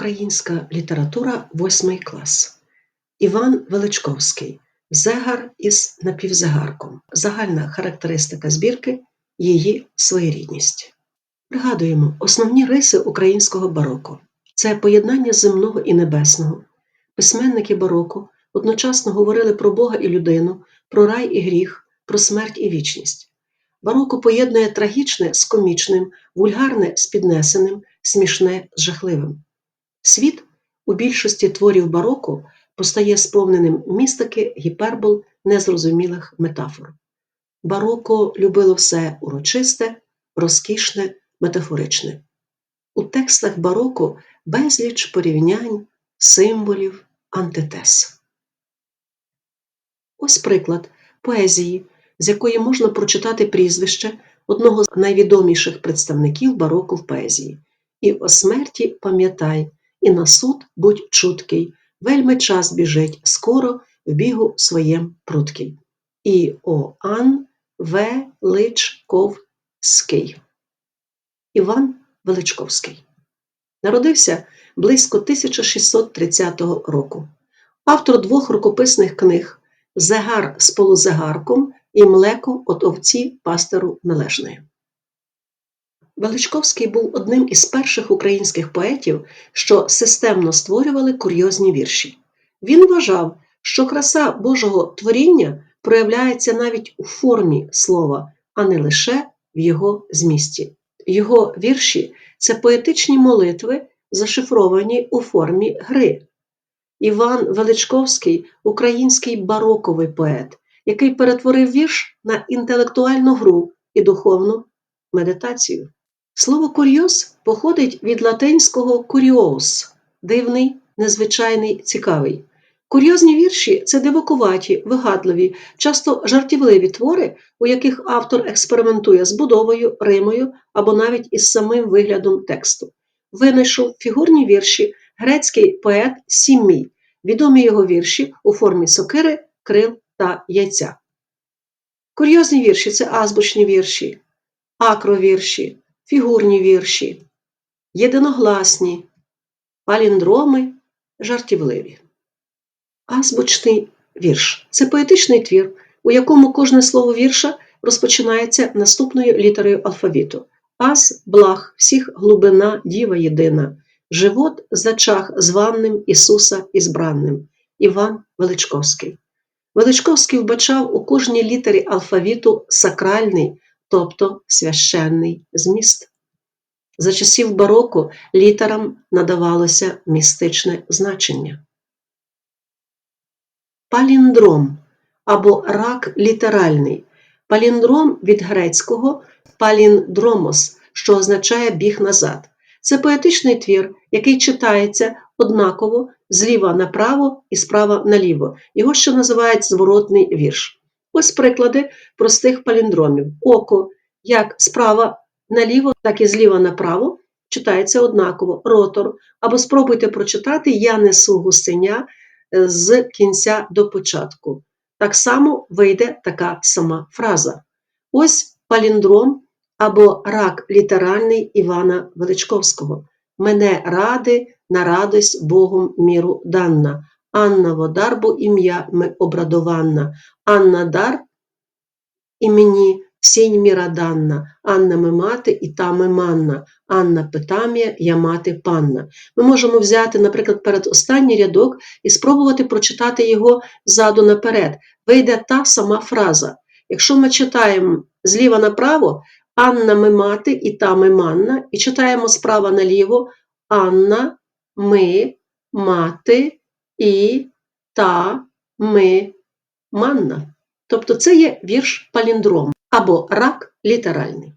Українська література, восьмий клас. Іван Величковський. Зегар із напівзагарком. Загальна характеристика збірки її своєрідність. Пригадуємо основні риси українського бароко. Це поєднання земного і небесного. Письменники бароко одночасно говорили про Бога і людину, про рай і гріх, про смерть і вічність. Бароко поєднує трагічне з комічним, вульгарне з піднесеним, смішне з жахливим. Світ у більшості творів бароко постає сповненим містики, гіпербол, незрозумілих метафор. Бароко любило все урочисте, розкішне, метафоричне. У текстах бароко безліч порівнянь, символів, антитез. Ось приклад поезії, з якої можна прочитати прізвище одного з найвідоміших представників бароко в поезії. І о смерті пам'ятай, і на суд будь чуткий, вельми час біжить, скоро в бігу своєм пруткий. Оан Величковський. Іван Величковський. Народився близько 1630 року. Автор двох рукописних книг Зегар з полузагарком і Млеко от овці пастеру належної. Величковський був одним із перших українських поетів, що системно створювали курйозні вірші. Він вважав, що краса Божого творіння проявляється навіть у формі слова, а не лише в його змісті. Його вірші це поетичні молитви, зашифровані у формі гри. Іван Величковський український бароковий поет, який перетворив вірш на інтелектуальну гру і духовну медитацію. Слово курйоз походить від латинського curiosus – дивний, незвичайний, цікавий. Курйозні вірші це дивакуваті, вигадливі, часто жартівливі твори, у яких автор експериментує з будовою, римою або навіть із самим виглядом тексту. Винайшов фігурні вірші грецький поет Сіммій, відомі його вірші у формі сокири, крил та яйця. Курйозні вірші це азбучні вірші, акровірші, фігурні вірші, єдиногласні, паліндроми, жартівливі. Азбучний вірш це поетичний твір, у якому кожне слово вірша розпочинається наступною літерою алфавіту. Аз благ, всіх глибина, діва єдина, живот зачах званним Ісуса ізбранним. Іван Величковський. Величковський вбачав у кожній літері алфавіту сакральний, тобто священний зміст. За часів бароко літерам надавалося містичне значення. Паліндром або рак літеральний. Паліндром від грецького паліндромос, що означає біг назад. Це поетичний твір, який читається однаково зліва направо і справа наліво. Його ще називають зворотний вірш. Ось приклади простих паліндромів. Око, як справа наліво, так і зліва направо, читається однаково. Ротор. Або спробуйте прочитати Я несу гусеня з кінця до початку. Так само вийде така сама фраза. Ось паліндром або рак літеральний Івана Величковського. Мене ради на радость Богом міру данна. Анна Водарбо ім'я ми обрадованна, Анна дар імені сінь міра данна, Анна ми мати і та ми манна, Анна питам'я, я мати панна. Ми можемо взяти, наприклад, перед останній рядок і спробувати прочитати його ззаду наперед. Вийде та сама фраза. Якщо ми читаємо зліва направо, Анна ми мати і та ми манна, і читаємо справа наліво Анна, ми, мати і та ми манна. Тобто це є вірш паліндром або рак літеральний.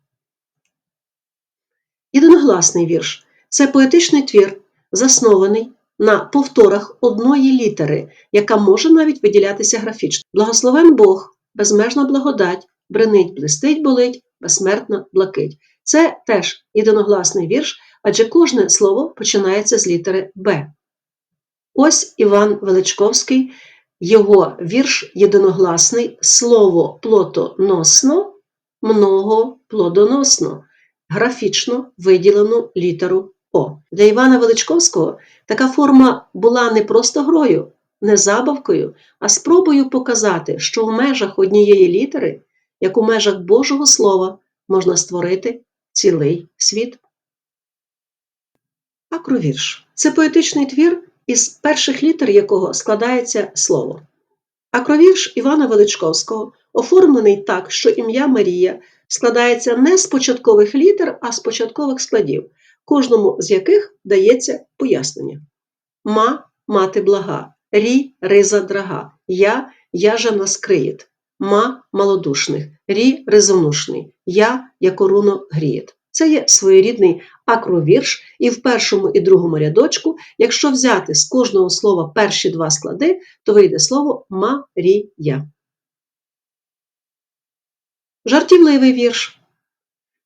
Єдиногласний вірш це поетичний твір, заснований на повторах одної літери, яка може навіть виділятися графічно. Благословен Бог, безмежна благодать, бренить, блистить, болить, безсмертна блакить. Це теж єдиногласний вірш, адже кожне слово починається з літери Б. Ось Іван Величковський, його вірш єдиногласний слово плотоносно, много плодоносно, графічно виділену літеру О. Для Івана Величковського така форма була не просто грою, не забавкою, а спробою показати, що в межах однієї літери, як у межах Божого Слова, можна створити цілий світ. Акровірш це поетичний твір, із перших літер якого складається слово. Акровірш Івана Величковського оформлений так, що ім'я Марія складається не з початкових літер, а з початкових складів, кожному з яких дається пояснення. Ма мати блага, рі риза драга, я яжа наскриєт, ма малодушних, рі ризонушний, я якоруно грієт. Це є своєрідний акровірш, і в першому і другому рядочку, якщо взяти з кожного слова перші два склади, то вийде слово Марія. Жартівливий вірш.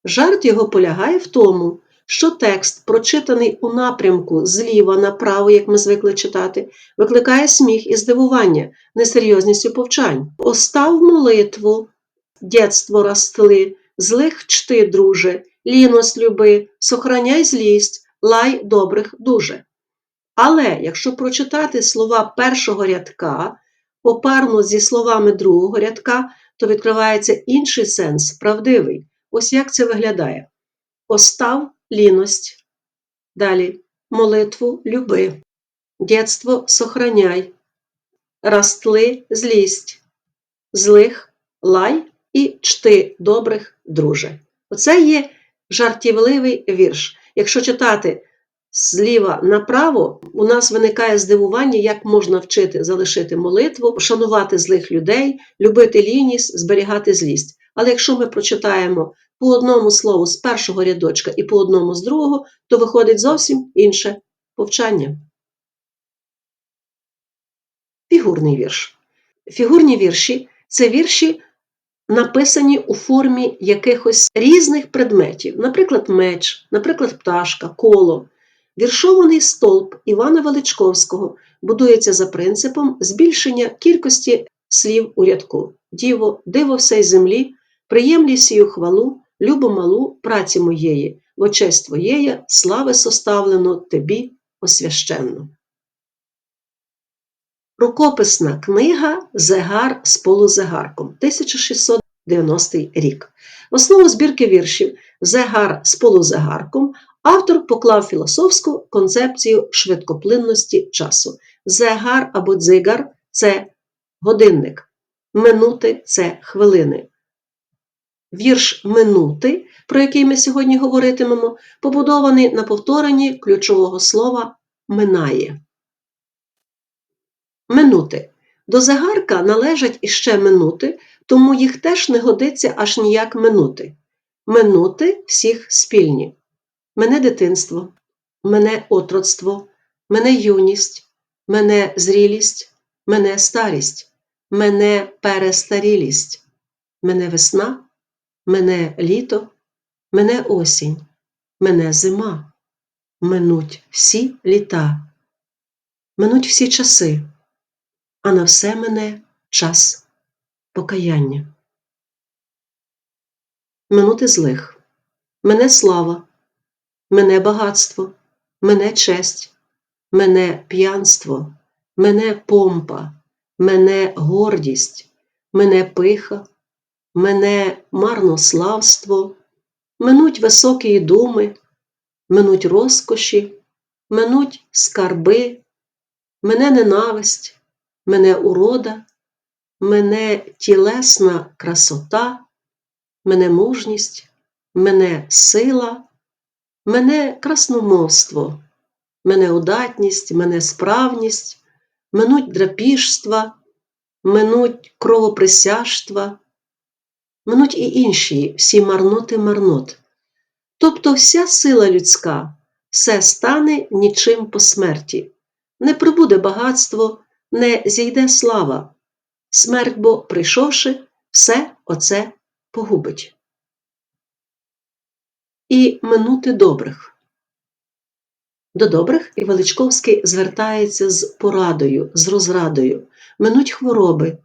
Жарт його полягає в тому, що текст, прочитаний у напрямку зліва направо, як ми звикли читати, викликає сміх і здивування, несерйозністю повчань. Остав молитву, дєтство ростли, злих чти, друже, ліност люби, сохраняй злість, лай добрих дуже. Але якщо прочитати слова першого рядка попарно зі словами другого рядка, то відкривається інший сенс, правдивий. Ось як це виглядає: Остав ліность, далі. Молитву люби, дєтство сохраняй, растли злість, злих лай і чти добрих друже. Оце є жартівливий вірш. Якщо читати зліва направо, у нас виникає здивування, як можна вчити залишити молитву, шанувати злих людей, любити ліність, зберігати злість. Але якщо ми прочитаємо по одному слову з першого рядочка і по одному з другого, то виходить зовсім інше повчання. Фігурний вірш. Фігурні вірші це вірші, написані у формі якихось різних предметів, наприклад, меч, наприклад, пташка, коло. Віршований столб Івана Величковського будується за принципом збільшення кількості слів у рядку. Діво, диво всей землі, приємлі сію хвалу, любо малу праці моєї, в честь твоєє, слави составлено тобі освященно. Рукописна книга Зегар з полузегарком 1690 рік. В основу збірки віршів Зегар з полузегарком автор поклав філософську концепцію швидкоплинності часу. Зегар або дзигар це годинник, минути це хвилини. Вірш минути, про який ми сьогодні говоритимемо, побудований на повторенні ключового слова минає. Минути. До загарка належать іще минути, тому їх теж не годиться аж ніяк минути. Минути всіх спільні. Мене дитинство, мене отроцтво, мене юність, мене зрілість, мене старість, мене перестарілість, мене весна, мене літо, мене осінь, мене зима. Минуть всі літа, минуть всі часи а на все мене час покаяння. Минути злих, мене слава, мене багатство, мене честь, мене п'янство, мене помпа, мене гордість, мене пиха, мене марнославство, минуть високі думи, минуть розкоші, минуть скарби, мене ненависть мене урода, мене тілесна красота, мене мужність, мене сила, мене красномовство, мене удатність, мене справність, минуть драпіжства, минуть кровоприсяжства, минуть і інші всі марноти марнот. Тобто вся сила людська, все стане нічим по смерті, не прибуде багатство, не зійде слава, смерть бо, прийшовши, все оце погубить. І минути добрих. До добрих і Величковський звертається з порадою, з розрадою, минуть хвороби,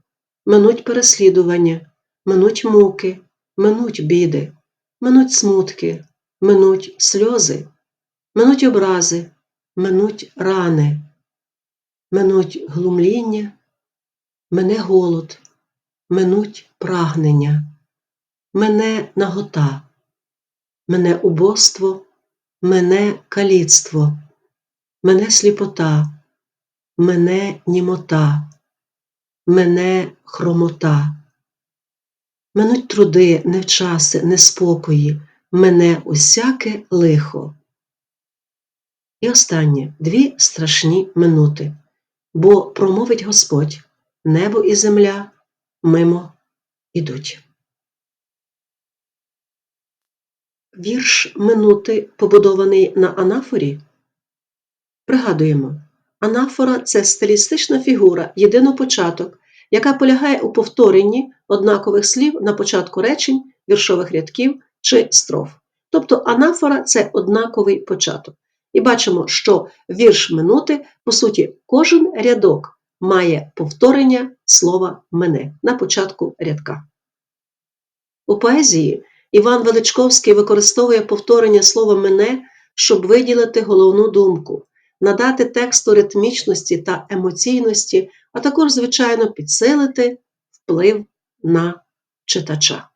минуть переслідування, минуть муки, минуть біди, минуть смутки, минуть сльози, минуть образи, минуть рани, минуть глумління, мене голод, минуть прагнення, мене нагота, мене убоство, мене каліцтво, мене сліпота, мене німота, мене хромота. Минуть труди, невчаси, неспокої, мене усяке лихо. І останнє дві страшні минути. Бо промовить Господь, небо і земля мимо ідуть. Вірш минути побудований на анафорі. Пригадуємо, анафора це стилістична фігура, єдинопочаток, яка полягає у повторенні однакових слів на початку речень, віршових рядків чи строф. Тобто анафора це однаковий початок. І бачимо, що вірш минути, по суті, кожен рядок має повторення слова мене на початку рядка. У поезії Іван Величковський використовує повторення слова мене, щоб виділити головну думку, надати тексту ритмічності та емоційності, а також, звичайно, підсилити вплив на читача.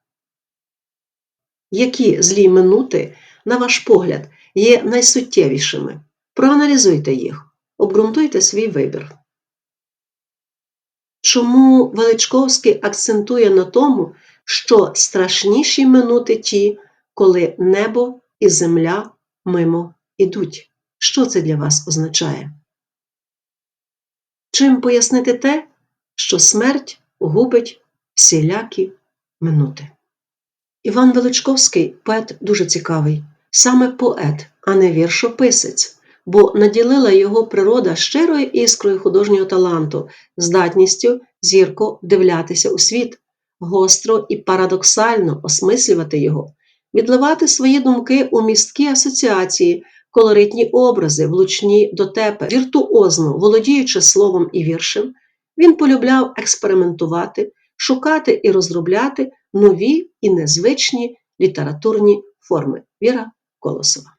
Які злі минути, на ваш погляд, є найсуттєвішими? Проаналізуйте їх, обґрунтуйте свій вибір. Чому Величковський акцентує на тому, що страшніші минути ті, коли небо і земля мимо ідуть? Що це для вас означає? Чим пояснити те, що смерть губить всілякі минути? Іван Величковський поет дуже цікавий, саме поет, а не віршописець, бо наділила його природа щирою іскрою художнього таланту, здатністю зірко вдивлятися у світ, гостро і парадоксально осмислювати його, відливати свої думки у місткі асоціації, колоритні образи, влучні дотепи, віртуозно володіючи словом і віршем, він полюбляв експериментувати, шукати і розробляти нові і незвичні літературні форми. Віра Колосова.